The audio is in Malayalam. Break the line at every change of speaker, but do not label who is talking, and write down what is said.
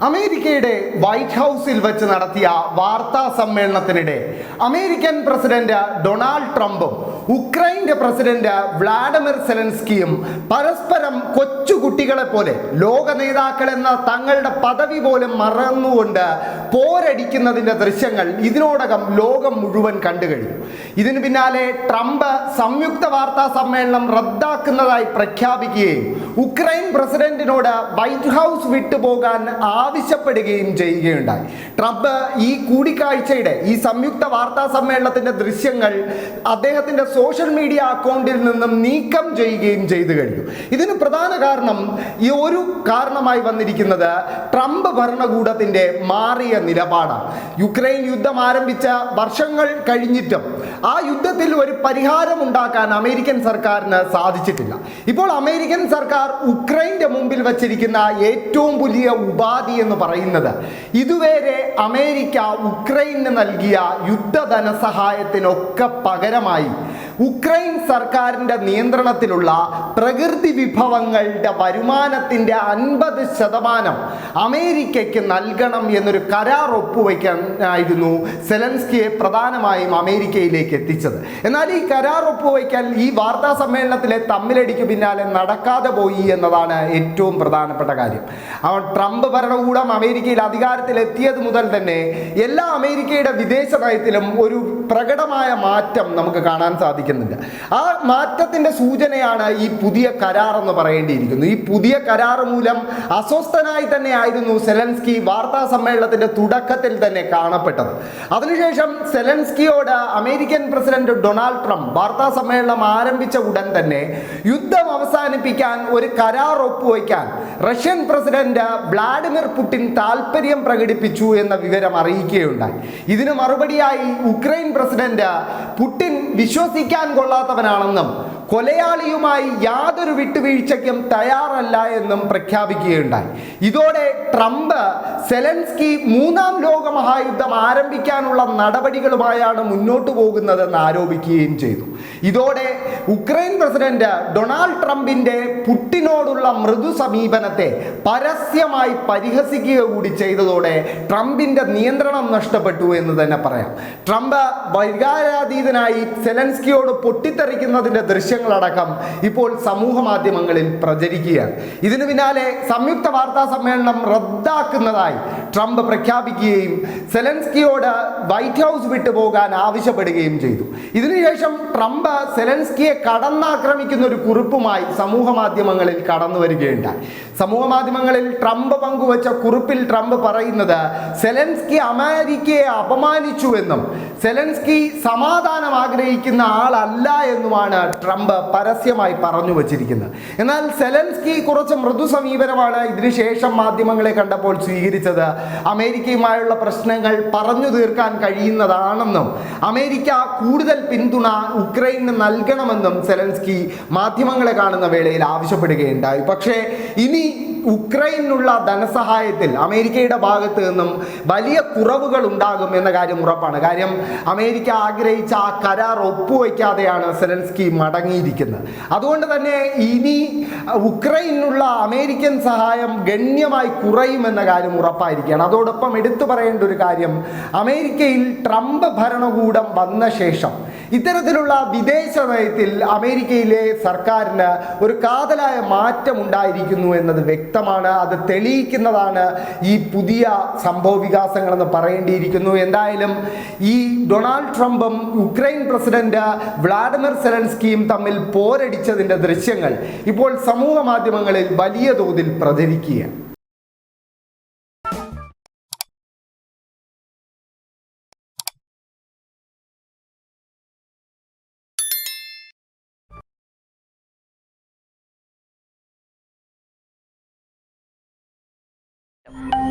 അമേരിക്കയുടെ വൈറ്റ് ഹൗസിൽ വെച്ച് നടത്തിയ വാർത്താ സമ്മേളനത്തിനിടെ അമേരിക്കൻ പ്രസിഡന്റ് ഡൊണാൾഡ് ട്രംപും ഉക്രൈന്റെ പ്രസിഡന്റ് വ്ളാഡിമിർ സെലൻസ്കിയും പരസ്പരം കൊച്ചുകുട്ടികളെ പോലെ ലോക നേതാക്കൾ എന്ന തങ്ങളുടെ പദവി പോലും മറന്നുകൊണ്ട് പോരടിക്കുന്നതിന്റെ ദൃശ്യങ്ങൾ ഇതിനോടകം ലോകം മുഴുവൻ കണ്ടു കഴിഞ്ഞു. ഇതിന് പിന്നാലെ ട്രംപ് സംയുക്ത വാർത്താ സമ്മേളനം റദ്ദാക്കുന്നതായി പ്രഖ്യാപിക്കുകയും ഉക്രൈൻ പ്രസിഡന്റിനോട് വൈറ്റ് ഹൗസ് വിട്ടുപോകാൻ ആവശ്യപ്പെടുകയും ചെയ്യുകയുണ്ടായി. ട്രംപ് ഈ കൂടിക്കാഴ്ചയുടെ ഈ സംയുക്ത വാർത്താ സമ്മേളനത്തിന്റെ ദൃശ്യങ്ങൾ അദ്ദേഹത്തിന്റെ സോഷ്യൽ മീഡിയ അക്കൗണ്ടിൽ നിന്നും നീക്കം ചെയ്യുകയും ചെയ്തു കഴിഞ്ഞു. ഇതിന് പ്രധാന കാരണം ഈ ഒരു കാരണമായി വന്നിരിക്കുന്നത് ട്രംപ് ഭരണകൂടത്തിന്റെ മാറിയ നിലപാടാണ്. യുക്രൈൻ യുദ്ധം ആരംഭിച്ച വർഷങ്ങൾ കഴിഞ്ഞിട്ടും ആ യുദ്ധത്തിൽ ഒരു പരിഹാരം ഉണ്ടാക്കാൻ അമേരിക്കൻ സർക്കാരിന് സാധിച്ചിട്ടില്ല. ഇപ്പോൾ അമേരിക്കൻ സർക്കാർ ഉക്രൈന്റെ മുമ്പിൽ വച്ചിരിക്കുന്ന ഏറ്റവും വലിയ ഉപാധി എന്ന് പറയുന്നത് ഇതുവരെ അമേരിക്ക ഉക്രൈന് നൽകിയ യുദ്ധ ധനസഹായത്തിനൊക്കെ പകരമായി ഉക്രൈൻ സർക്കാരിന്റെ നിയന്ത്രണത്തിലുള്ള പ്രകൃതി വിഭവങ്ങളുടെ വരുമാനത്തിന്റെ അൻപത് ശതമാനം അമേരിക്കയ്ക്ക് നൽകണം എന്നൊരു കരാർ ഒപ്പുവയ്ക്കാനായിരുന്നു സെലൻസ്കിയെ പ്രധാനമായും അമേരിക്കയിലേക്ക് എത്തിച്ചത്. എന്നാൽ ഈ കരാർ ഒപ്പുവയ്ക്കാൻ ഈ വാർത്താ സമ്മേളനത്തിലെ തമ്മിലടിക്ക് പിന്നാലെ നടക്കാതെ പോയി എന്നതാണ് ഏറ്റവും പ്രധാനപ്പെട്ട കാര്യം. അവൻ ട്രംപ് ഭരണകൂടം അമേരിക്കയിൽ അധികാരത്തിൽ എത്തിയത് മുതൽ തന്നെ എല്ലാ അമേരിക്കയുടെ വിദേശ നയത്തിലും ഒരു പ്രകടമായ മാറ്റം നമുക്ക് കാണാൻ സാധിക്കുന്നുണ്ട് ആ മാറ്റത്തിന്റെ സൂചനയാണ് ഈ പുതിയ കരാർ എന്ന് പറയേണ്ടിയിരിക്കുന്നു. ഈ പുതിയ കരാർ മൂലം അസ്വസ്ഥനായി തന്നെ ആയിരുന്നു സെലൻസ്കി വാർത്താ സമ്മേളനത്തിന്റെ തുടക്കത്തിൽ തന്നെ കാണപ്പെട്ടത്. അതിനുശേഷം സെലൻസ്കിയോട് അമേരിക്കൻ പ്രസിഡന്റ് ഡൊണാൾഡ് ട്രംപ് വാർത്താ സമ്മേളനം ആരംഭിച്ച ഉടൻ തന്നെ യുദ്ധം അവസാനിപ്പിക്കാൻ ഒരു കരാർ ഒപ്പുവയ്ക്കാൻ റഷ്യൻ പ്രസിഡന്റ് വ്ളാഡിമിർ പുടിൻ താൽപര്യം പ്രകടിപ്പിച്ചു എന്ന വിവരം അറിയിക്കുകയുണ്ടായി. ഇതിന് മറുപടിയായി ഉക്രൈൻ പ്രസിഡന്റ് പുടിൻ വിശ്വസിക്കാൻ കൊള്ളാത്തവനാണെന്നും കൊലയാളിയുമായി യാതൊരു വിട്ടുവീഴ്ചയ്ക്കും തയ്യാറല്ല എന്നും പ്രഖ്യാപിക്കുകയുണ്ടായി. ഇതോടെ ട്രംപ് സെലൻസ്കി മൂന്നാം ലോക മഹായുദ്ധം ആരംഭിക്കാനുള്ള നടപടികളുമായാണ് മുന്നോട്ട് പോകുന്നതെന്ന് ആരോപിക്കുകയും ചെയ്തു. ഇതോടെ ഉക്രൈൻ പ്രസിഡന്റ് ഡൊണാൾഡ് ട്രംപിന്റെ പുട്ടിനോടുള്ള മൃദു സമീപനത്തെ പരസ്യമായി പരിഹസിക്കുക കൂടി ചെയ്തതോടെ ട്രംപിന്റെ നിയന്ത്രണം നഷ്ടപ്പെട്ടു എന്ന് തന്നെ പറയാം. ട്രംപ് വൈകാരാതീതനായി സെലൻസ്കിയോട് പൊട്ടിത്തെറിക്കുന്നതിന്റെ ദൃശ്യങ്ങളടക്കം ഇപ്പോൾ സമൂഹ മാധ്യമങ്ങളിൽ പ്രചരിക്കുകയാണ്. ഇതിനു പിന്നാലെ സംയുക്ത വാർത്താ സമ്മേളനം റദ്ദാക്കുന്നതായി ട്രംപ് പ്രഖ്യാപിക്കുകയും സെലൻസ്കിയോട് വൈറ്റ് ഹൗസ് വിട്ടുപോകാൻ ആവശ്യപ്പെടുകയും ചെയ്തു. ഇതിനുശേഷം ട്രംപ് സെലൻസ്കിയെ കടന്നാക്രമിക്കുന്ന ഒരു കുറിപ്പുമായി സമൂഹ മാധ്യമങ്ങളിൽ കടന്നു വരികയുണ്ടായി. സമൂഹ മാധ്യമങ്ങളിൽ ട്രംപ് പങ്കുവച്ച കുറിപ്പിൽ ട്രംപ് പറയുന്നത് സെലൻസ്കി അമേരിക്കയെ അപമാനിച്ചുവെന്നും സെലൻസ്കി സമാധാനം ആഗ്രഹിക്കുന്ന ആളല്ല എന്നുമാണ് ട്രംപ് പരസ്യമായി പറഞ്ഞു വച്ചിരിക്കുന്നത്. എന്നാൽ സെലൻസ്കി കുറച്ച് മൃദു സമീപനമാണ് ഇതിനുശേഷം മാധ്യമങ്ങളെ കണ്ടപ്പോൾ സ്വീകരിച്ചത്. അമേരിക്കയുമായുള്ള പ്രശ്നങ്ങൾ പറഞ്ഞു തീർക്കാൻ കഴിയുന്നതാണെന്നും അമേരിക്ക കൂടുതൽ പിന്തുണ ഉക്രൈന് നൽകണമെന്നും സെലൻസ്കി മാധ്യമങ്ങളെ കാണുന്ന വേളയിൽ ആവശ്യപ്പെടുകയുണ്ടായി. പക്ഷേ ഇനി ഉക്രൈനുള്ള ധനസഹായത്തിൽ അമേരിക്കയുടെ ഭാഗത്ത് നിന്നും വലിയ കുറവുകൾ ഉണ്ടാകും എന്ന കാര്യം ഉറപ്പാണ്. കാര്യം അമേരിക്ക ആഗ്രഹിച്ച ആ കരാർ ഒപ്പുവയ്ക്കാതെയാണ് സെലൻസ്കി മടങ്ങിയിരിക്കുന്നത്. അതുകൊണ്ട് തന്നെ ഇനി ഉക്രൈനുള്ള അമേരിക്കൻ സഹായം ഗണ്യമായി കുറയും എന്ന കാര്യം ഉറപ്പായിരിക്കുകയാണ്. അതോടൊപ്പം എടുത്തു പറയേണ്ട ഒരു കാര്യം അമേരിക്കയിൽ ട്രംപ് ഭരണകൂടം വന്ന ശേഷം ഇത്തരത്തിലുള്ള വിദേശ നയത്തിൽ അമേരിക്കയിലെ സർക്കാരിന് ഒരു കാതലായ മാറ്റം ഉണ്ടായിരിക്കുന്നു എന്നത് വ്യക്തമാണ്. അത് തെളിയിക്കുന്നതാണ് ഈ പുതിയ സംഭവ വികാസങ്ങളെന്ന് പറയേണ്ടിയിരിക്കുന്നു. എന്തായാലും ഈ ഡൊണാൾഡ് ട്രംപും ഉക്രൈൻ പ്രസിഡന്റ് വ്ളാഡിമിർ സെലൻസ്കിയും തമ്മിൽ പോരടിച്ചതിന്റെ ദൃശ്യങ്ങൾ ഇപ്പോൾ സമൂഹ മാധ്യമങ്ങളിൽ വലിയ തോതിൽ പ്രചരിക്കുകയാണ്. Thank you.